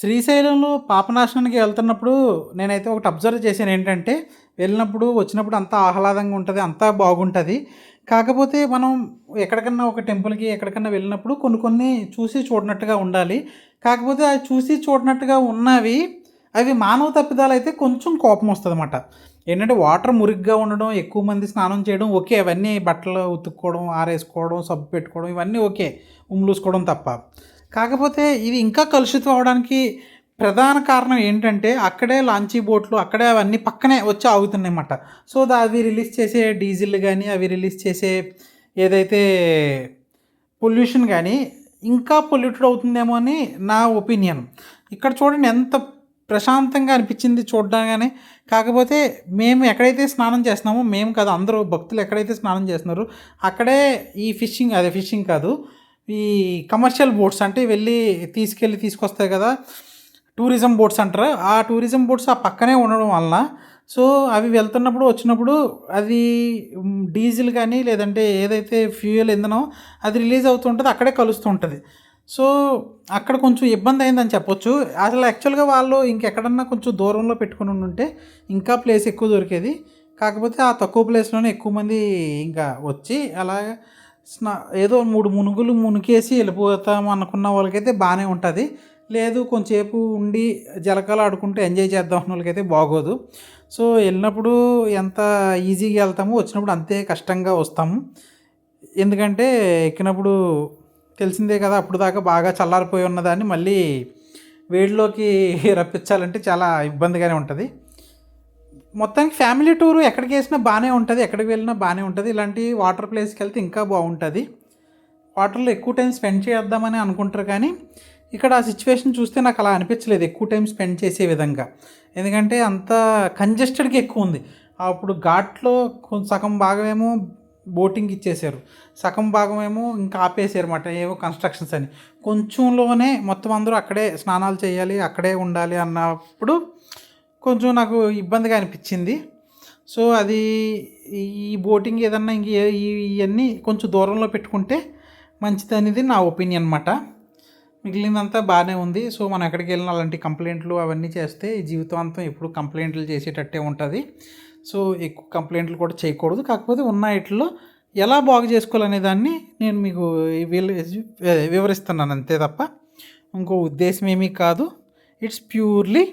శ్రీశైలంలో పాపనాశనానికి వెళ్తున్నప్పుడు నేనైతే ఒకటి అబ్జర్వ్ చేశాను ఏంటంటే వెళ్ళినప్పుడు వచ్చినప్పుడు అంతా ఆహ్లాదంగా ఉంటుంది అంతా బాగుంటుంది. కాకపోతే మనం ఎక్కడికన్నా ఒక టెంపుల్కి ఎక్కడికన్నా వెళ్ళినప్పుడు కొన్ని కొన్ని చూసి చూడనట్టుగా ఉండాలి. కాకపోతే అవి చూసి చూడనట్టుగా ఉన్నవి అవి మానవ తప్పిదాలు అయితే కొంచెం కోపం వస్తుంది అన్నమాట ఏంటంటే వాటర్ మురిగ్గా ఉండడం ఎక్కువ మంది స్నానం చేయడం ఓకే. అవన్నీ బట్టలు ఉతుక్కోవడం ఆరేసుకోవడం సబ్బు పెట్టుకోవడం ఇవన్నీ ఓకే. ఉమ్ములూసుకోవడం తప్ప. కాకపోతే ఇది ఇంకా కలుషితం అవడానికి ప్రధాన కారణం ఏంటంటే అక్కడే లాంచీ బోట్లు అక్కడే అవన్నీ పక్కనే వచ్చి ఆగుతున్నాయన్నమాట. సో దా అవి రిలీజ్ చేసే డీజిల్ కానీ అవి రిలీజ్ చేసే ఏదైతే పొల్యూషన్ కానీ ఇంకా పొల్యూటెడ్ అవుతుందేమో అని నా ఒపీనియన్. ఇక్కడ చూడండి ఎంత ప్రశాంతంగా అనిపించింది చూడగానే కాకపోతే మేము ఎక్కడైతే స్నానం చేస్తున్నామో మేము కాదు అందరూ భక్తులు ఎక్కడైతే స్నానం చేస్తున్నారో అక్కడే ఈ ఫిషింగ్ అదే ఫిషింగ్ కాదు ఈ కమర్షియల్ బోట్స్ అంటే వెళ్ళి తీసుకెళ్ళి తీసుకొస్తాయి కదా టూరిజం బోట్స్ అంటారు? ఆ టూరిజం బోట్స్ ఆ పక్కనే ఉండడం వలన సో అవి వెళ్తున్నప్పుడు వచ్చినప్పుడు అది డీజిల్ కానీ లేదంటే ఏదైతే ఫ్యూయల్ ఇంధనం అది రిలీజ్ అవుతుంటుంది అక్కడే కలుస్తూ ఉంటుంది. సో అక్కడ కొంచెం ఇబ్బంది అయిందని చెప్పొచ్చు. అసలు యాక్చువల్గా వాళ్ళు ఇంకెక్కడన్నా కొంచెం దూరంలో పెట్టుకుని ఉంటే ఇంకా ప్లేస్ ఎక్కువ దొరికేది. కాకపోతే ఆ తక్కువ ప్లేస్లోనే ఎక్కువ మంది ఇంకా వచ్చి అలాగే స్నా ఏదో మూడు మునుగులు మునికేసి వెళ్ళిపోతాం అనుకున్న వాళ్ళకైతే బాగానే ఉంటుంది. లేదు కొంచెంసేపు ఉండి జలకాలు ఆడుకుంటూ ఎంజాయ్ చేద్దాం అన్న వాళ్ళకైతే బాగోదు. సో వెళ్ళినప్పుడు ఎంత ఈజీగా వెళ్తామో వచ్చినప్పుడు అంతే కష్టంగా వస్తాము. ఎందుకంటే ఎక్కినప్పుడు తెలిసిందే కదా అప్పుడు దాకా బాగా చల్లారిపోయి ఉన్నదాన్ని మళ్ళీ వేడిలోకి రప్పించాలంటే చాలా ఇబ్బందిగానే ఉంటుంది. మొత్తానికి ఫ్యామిలీ టూర్ ఎక్కడికి వేసినా బాగానే ఉంటుంది ఎక్కడికి వెళ్ళినా బాగానే ఉంటుంది. ఇలాంటి వాటర్ ప్లేస్కి వెళ్తే ఇంకా బాగుంటుంది. వాటర్లో ఎక్కువ టైం స్పెండ్ చేద్దామని అనుకుంటారు కానీ ఇక్కడ ఆ సిచ్యువేషన్ చూస్తే నాకు అలా అనిపించలేదు ఎక్కువ టైం స్పెండ్ చేసే విధంగా. ఎందుకంటే అంత కంజెస్టెడ్గా ఎక్కువ ఉంది. అప్పుడు ఘాట్లో సగం సగం భాగమేమో బోటింగ్ ఇచ్చేసారు సగం భాగం ఏమో ఇంకా ఆపేసారు అనమాట ఏవో కన్స్ట్రక్షన్స్ అని. కొంచెంలోనే మొత్తం అందరూ అక్కడే స్నానాలు చేయాలి అక్కడే ఉండాలి అన్నప్పుడు కొంచెం నాకు ఇబ్బందిగా అనిపించింది. సో అది ఈ బోటింగ్ ఏదన్నా ఇంక ఇవన్నీ కొంచెం దూరంలో పెట్టుకుంటే మంచిది అనేది నా ఒపీనియన్ అనమాట మిగిలినంతా బాగానే ఉంది. సో మనం ఎక్కడికి వెళ్ళినా అలాంటి కంప్లైంట్లు అవన్నీ చేస్తే జీవితాంతం ఎప్పుడు కంప్లైంట్లు చేసేటట్టే ఉంటుంది. సో ఎక్కువ కంప్లైంట్లు కూడా చేయకూడదు. కాకపోతే ఉన్న వాటిల్లో ఎలా బాగు చేసుకోవాలనే దాన్ని నేను మీకు వివరిస్తున్నాను అంతే తప్ప. ఇంకో ఉద్దేశం ఏమీ కాదు. It's purely